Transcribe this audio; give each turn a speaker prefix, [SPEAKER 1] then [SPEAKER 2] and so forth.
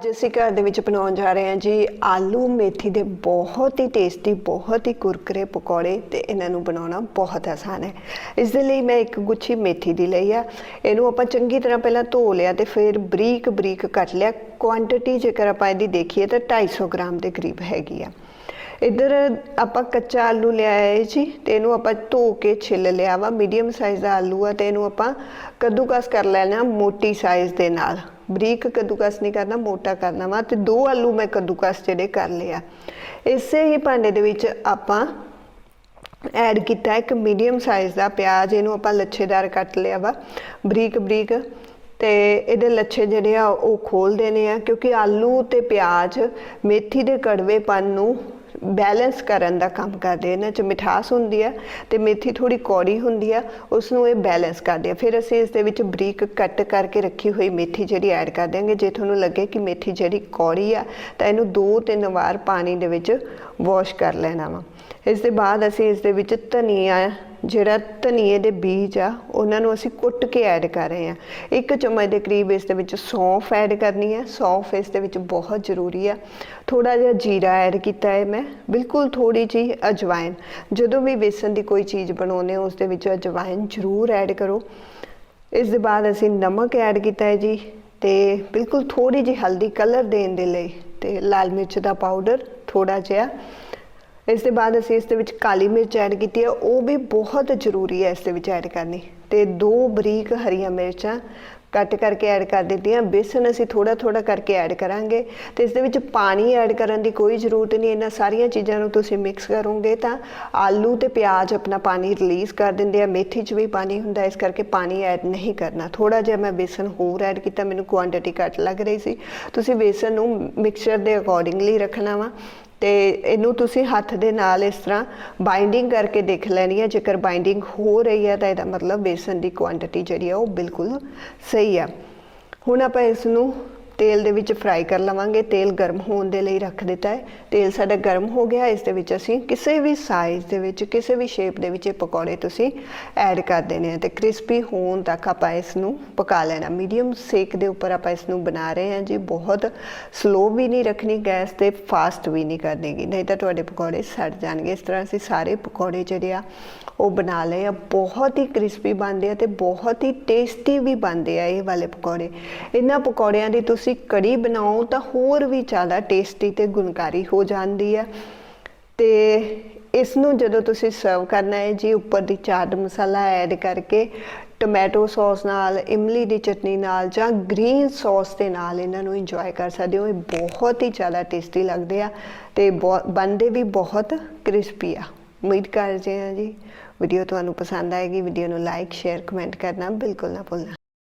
[SPEAKER 1] ਅੱਜ ਅਸੀਂ ਘਰ ਦੇ ਵਿੱਚ ਬਣਾਉਣ ਜਾ ਰਹੇ ਹਾਂ ਜੀ, ਆਲੂ ਮੇਥੀ ਦੇ ਬਹੁਤ ਹੀ ਟੇਸਟੀ ਬਹੁਤ ਹੀ ਕੁਰਕਰੇ ਪਕੌੜੇ ਤੇ ਇਹਨਾਂ ਨੂੰ ਬਣਾਉਣਾ ਬਹੁਤ ਆਸਾਨ ਹੈ। ਇਸ ਦੇ ਲਈ ਮੈਂ ਇੱਕ ਗੁੱਛੀ ਮੇਥੀ ਦੀ ਲਈ ਆ। ਇਹਨੂੰ ਆਪਾਂ ਚੰਗੀ ਤਰ੍ਹਾਂ ਪਹਿਲਾਂ ਧੋ ਲਿਆ ਤੇ ਫਿਰ ਬਰੀਕ ਬਰੀਕ ਕੱਟ ਲਿਆ। ਕੁਆਂਟੀਟੀ ਜੇਕਰ ਆਪਾਂ ਇਹਦੀ ਦੇਖੀਏ ਤਾਂ 250 ਗ੍ਰਾਮ ਦੇ ਕਰੀਬ ਹੈਗੀ ਆ। ਇੱਧਰ ਆਪਾਂ ਕੱਚਾ ਆਲੂ ਲਿਆ ਹੈ ਜੀ, ਤੇ ਇਹਨੂੰ ਆਪਾਂ ਧੋ ਕੇ ਛਿੱਲ ਲਿਆ ਵਾ ਮੀਡੀਅਮ ਸਾਈਜ਼ ਦਾ ਆਲੂ ਆ, ਤੇ ਇਹਨੂੰ ਆਪਾਂ ਕੱਦੂਕਸ ਕਰ ਲੈਣਾ ਮੋਟੀ ਸਾਈਜ਼ ਦੇ ਨਾਲ। ਬਰੀਕ ਕੱਦੂਕਸ ਨਹੀਂ ਕਰਨਾ, ਮੋਟਾ ਕਰਨਾ ਵਾ, ਤੇ ਦੋ ਆਲੂ ਮੈਂ ਕੱਦੂਕਸ ਜਿਹੜੇ ਕਰ ਲਿਆ ਇਸੇ ਹੀ ਭਾਂਡੇ ਦੇ ਵਿੱਚ ਆਪਾਂ ਐਡ ਕੀਤਾ ਇੱਕ ਮੀਡੀਅਮ ਸਾਈਜ਼ ਦਾ ਪਿਆਜ਼, ਇਹਨੂੰ ਆਪਾਂ ਲੱਛੇਦਾਰ ਕੱਟ ਲਿਆ ਵਾ, ਬਰੀਕ ਬਰੀਕ। ਤੇ ਇਹਦੇ ਲੱਛੇ ਜਿਹੜੇ ਆ, ਉਹ ਖੋਲ ਦੇਣੇ ਆ, ਕਿਉਂਕਿ ਆਲੂ ਤੇ ਪਿਆਜ਼ ਮੇਥੀ ਦੇ ਕੜਵੇਪਨ ਨੂੰ ਬੈਲੈਂਸ ਕਰਨ ਦਾ ਕੰਮ ਕਰਦੇ ਇਹਨਾਂ 'ਚ ਮਿਠਾਸ ਹੁੰਦੀ ਆ ਤੇ ਮੇਥੀ ਥੋੜੀ ਕੌੜੀ ਹੁੰਦੀ ਆ ਉਸ ਨੂੰ ਇਹ ਬੈਲੈਂਸ ਕਰਦੇ ਆ। ਫਿਰ ਅਸੀਂ ਇਸ ਦੇ ਵਿੱਚ ਬਰੀਕ ਕੱਟ ਕਰਕੇ ਰੱਖੀ ਹੋਈ ਮੇਥੀ ਜਿਹੜੀ ਐਡ ਕਰ ਦਿਆਂਗੇ। ਜੇ ਤੁਹਾਨੂੰ ਲੱਗੇ ਕਿ ਮੇਥੀ ਜਿਹੜੀ ਕੌੜੀ ਆ, ਤਾਂ ਇਹਨੂੰ ਦੋ ਤਿੰਨ ਵਾਰ ਪਾਣੀ ਦੇ ਵਿੱਚ ਵਾਸ਼ ਕਰ ਲੈਣਾ ਵਾ। ਇਸ ਦੇ ਬਾਅਦ ਅਸੀਂ ਇਸ ਦੇ ਵਿੱਚ ਧਨੀਆ ਜਿਹੜਾ ਧਨੀਏ ਦੇ ਬੀਜ ਆ, ਉਹਨਾਂ ਨੂੰ ਅਸੀਂ ਕੁੱਟ ਕੇ ਐਡ ਕਰ ਰਹੇ ਹਾਂ। ਇੱਕ ਚਮਚ ਦੇ ਕਰੀਬ ਇਸ ਦੇ ਵਿੱਚ ਸੌਂਫ ਐਡ ਕਰਨੀ ਹੈ। ਸੌਂਫ ਇਸ ਦੇ ਵਿੱਚ ਬਹੁਤ ਜ਼ਰੂਰੀ ਆ। ਥੋੜਾ ਜਿਹਾ ਜੀਰਾ ਐਡ ਕੀਤਾ ਹੈ ਮੈਂ। ਬਿਲਕੁਲ ਥੋੜੀ ਜਿਹੀ ਅਜਵਾਇਨ ਜਦੋਂ ਵੀ ਵੇਸਣ ਦੀ ਕੋਈ ਚੀਜ਼ ਬਣਾਉਂਦੇ ਹੋ, ਉਸ ਦੇ ਵਿੱਚ ਅਜਵਾਇਨ ਜ਼ਰੂਰ ਐਡ ਕਰੋ। ਇਸ ਦੇ ਬਾਅਦ ਅਸੀਂ ਨਮਕ ਐਡ ਕੀਤਾ ਹੈ ਜੀ ਤੇ ਬਿਲਕੁਲ ਥੋੜੀ ਜਿਹੀ ਹਲਦੀ ਕਲਰ ਦੇਣ ਦੇ ਲਈ ਤੇ ਲਾਲ ਮਿਰਚ ਦਾ ਪਾਊਡਰ ਥੋੜਾ ਜਿਹਾ ਇਸ ਦੇ ਬਾਅਦ ਅਸੀਂ ਇਸ ਦੇ ਵਿੱਚ ਕਾਲੀ ਮਿਰਚ ਐਡ ਕੀਤੀ ਹੈ। ਉਹ ਵੀ ਬਹੁਤ ਜ਼ਰੂਰੀ ਹੈ ਇਸ ਦੇ ਵਿੱਚ ਐਡ ਕਰਨੀ। ਤੇ ਦੋ ਬਰੀਕ ਹਰੀਆਂ ਮਿਰਚਾਂ ਕੱਟ ਕਰਕੇ ਐਡ ਕਰ ਦਿੱਤੀਆਂ। ਬੇਸਨ ਅਸੀਂ ਥੋੜਾ ਥੋੜਾ ਕਰਕੇ ਐਡ ਕਰਾਂਗੇ। ਤੇ ਇਸ ਦੇ ਵਿੱਚ ਪਾਣੀ ਐਡ ਕਰਨ ਦੀ ਕੋਈ ਜ਼ਰੂਰਤ ਨਹੀਂ। ਇਹਨਾਂ ਸਾਰੀਆਂ ਚੀਜ਼ਾਂ ਨੂੰ ਤੁਸੀਂ ਮਿਕਸ ਕਰੋਗੇ ਤਾਂ ਆਲੂ ਤੇ ਪਿਆਜ਼ ਆਪਣਾ ਪਾਣੀ ਰਿਲੀਜ਼ ਕਰ ਦਿੰਦੇ ਆ। ਮੇਥੀ 'ਚ ਵੀ ਪਾਣੀ ਹੁੰਦਾ, ਇਸ ਕਰਕੇ ਪਾਣੀ ਐਡ ਨਹੀਂ ਕਰਨਾ। ਥੋੜਾ ਜਿਹਾ ਮੈਂ ਬੇਸਨ ਹੋਰ ਐਡ ਕੀਤਾ। ਮੈਨੂੰ ਕੁਆਂਟੀਟੀ ਘੱਟ ਲੱਗ ਰਹੀ ਸੀ। ਤੁਸੀਂ ਬੇਸਨ ਨੂੰ ਮਿਕਸਚਰ ਦੇ ਅਕੋਰਡਿੰਗਲੀ ਰੱਖਣਾ ਵਾ। ਤੇ ਇਹਨੂੰ ਤੁਸੀਂ ਹੱਥ ਦੇ ਨਾਲ ਇਸ ਤਰ੍ਹਾਂ ਬਾਈਂਡਿੰਗ ਕਰਕੇ ਦੇਖ ਲੈਣੀ ਹੈ। ਜੇਕਰ ਬਾਈਂਡਿੰਗ ਹੋ ਰਹੀ ਹੈ ਤਾਂ ਇਹਦਾ ਮਤਲਬ ਬੇਸਨ ਦੀ ਕੁਆਂਟੀਟੀ ਜਿਹੜੀ ਆ ਉਹ ਬਿਲਕੁਲ ਸਹੀ ਆ ਹੁਣ ਆਪਾਂ ਇਸ ਨੂੰ ਤੇਲ ਦੇ ਵਿੱਚ ਫਰਾਈ ਕਰ ਲਵਾਂਗੇ। ਤੇਲ ਗਰਮ ਹੋਣ ਦੇ ਲਈ ਰੱਖ ਦਿੱਤਾ ਹੈ। ਤੇਲ ਸਾਡਾ ਗਰਮ ਹੋ ਗਿਆ। ਇਸ ਦੇ ਵਿੱਚ ਅਸੀਂ ਕਿਸੇ ਵੀ ਸਾਈਜ਼ ਦੇ ਵਿੱਚ, ਕਿਸੇ ਵੀ ਸ਼ੇਪ ਦੇ ਵਿੱਚ ਇਹ ਪਕੌੜੇ ਤੁਸੀਂ ਐਡ ਕਰ ਦੇਣੇ ਆ ਤੇ ਕ੍ਰਿਸਪੀ ਹੋਣ ਤੱਕ ਆਪਾਂ ਇਸ ਨੂੰ ਪਕਾ ਲੈਣਾ। ਮੀਡੀਅਮ ਸੇਕ ਦੇ ਉੱਪਰ ਆਪਾਂ ਇਸ ਨੂੰ ਬਣਾ ਰਹੇ ਹਾਂ ਜੀ। ਬਹੁਤ ਸਲੋ ਵੀ ਨਹੀਂ ਰੱਖਣੀ, ਗੈਸ ਤੇ ਫਾਸਟ ਵੀ ਨਹੀਂ ਕਰਨੀਗੀ ਨਹੀਂ ਤਾਂ ਤੁਹਾਡੇ ਪਕੌੜੇ ਸੜ ਜਾਣਗੇ। ਇਸ ਤਰ੍ਹਾਂ ਅਸੀਂ ਸਾਰੇ ਪਕੌੜੇ ਜਿਹੜੇ ਆ, ਉਹ ਬਣਾ ਲਏ ਆ। ਬਹੁਤ ਹੀ ਕ੍ਰਿਸਪੀ ਬਣਦੇ ਆ ਤੇ ਬਹੁਤ ਹੀ ਟੇਸਟੀ ਵੀ ਬਣਦੇ ਆ ਇਹ ਵਾਲੇ ਪਕੌੜੇ। ਇਹਨਾਂ ਪਕੌੜਿਆਂ ਦੀ ਤੁਸੀਂ ਤੁਸੀਂ ਕੜੀ ਬਣਾਓ ਤਾਂ ਹੋਰ ਵੀ ਜ਼ਿਆਦਾ ਟੇਸਟੀ ਤੇ ਗੁਣਕਾਰੀ ਹੋ ਜਾਂਦੀ ਆ ਤੇ ਇਸ ਨੂੰ ਜਦੋਂ ਤੁਸੀਂ ਸਰਵ ਕਰਨਾ ਹੈ ਜੀ, ਉੱਪਰ ਦੀ ਚਾਟ ਮਸਾਲਾ ਐਡ ਕਰਕੇ ਟੋਮੈਟੋ ਸੌਸ ਨਾਲ, ਇਮਲੀ ਦੀ ਚਟਨੀ ਨਾਲ ਜਾਂ ਗ੍ਰੀਨ ਸੌਸ ਦੇ ਨਾਲ ਇਹਨਾਂ ਨੂੰ ਇੰਜੋਏ ਕਰ ਸਕਦੇ ਹੋ। ਇਹ ਬਹੁਤ ਹੀ ਜ਼ਿਆਦਾ ਟੇਸਟੀ ਲੱਗਦੇ ਆ ਤੇ ਬਹੁ- ਬਣਦੇ ਵੀ ਬਹੁਤ ਕ੍ਰਿਸਪੀ ਆ। ਉਮੀਦ ਕਰਦੇ ਹਾਂ ਜੀ ਵੀਡੀਓ ਤੁਹਾਨੂੰ ਪਸੰਦ ਆਏਗੀ। ਵੀਡੀਓ ਨੂੰ ਲਾਈਕ ਸ਼ੇਅਰ ਕਮੈਂਟ ਕਰਨਾ ਬਿਲਕੁਲ ਨਾ ਭੁੱਲਣਾ।